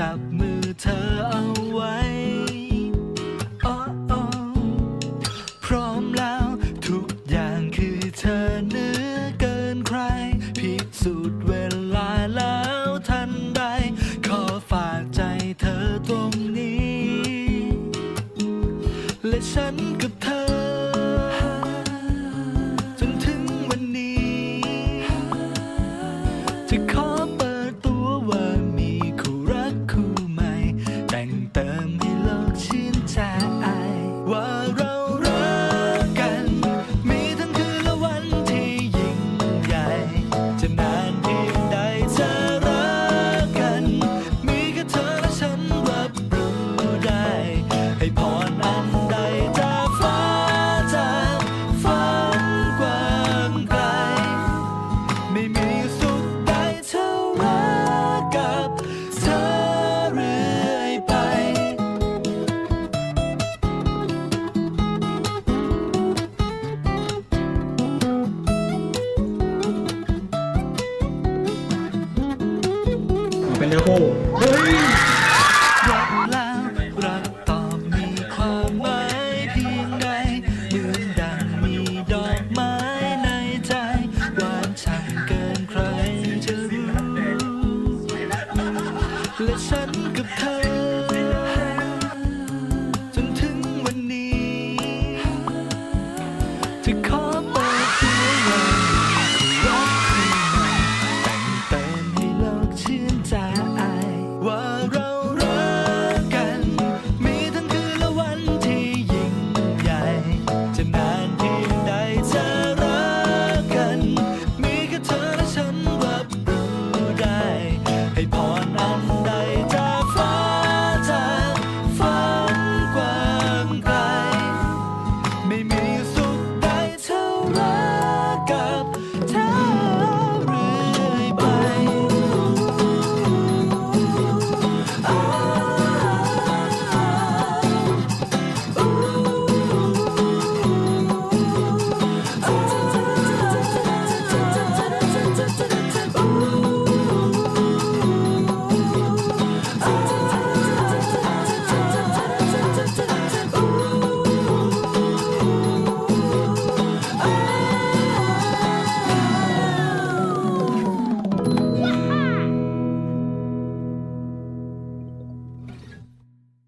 จับมือเธอเอาไว้ แต่งเติมให้โลกชื่นใจว่าเรารักกัน มีทั้งคืนและวันที่ยิ่งใหญ่ จะนานเพียงใดจะรักกัน มีแค่เธอและฉันรับรู้ได้ ให้พรอันใดจากฟ้าจากฝันกว้างไกลไม่มี เป็นเนื้อคู่รักแล้วรักต่อมีความหมายเพียงใดเหมือนดังมีดอกไม้ในใจหวานช่ำเกินใครจะรู้และฉันกับเธอ จนถึงวันนี้จะขอ ให้พ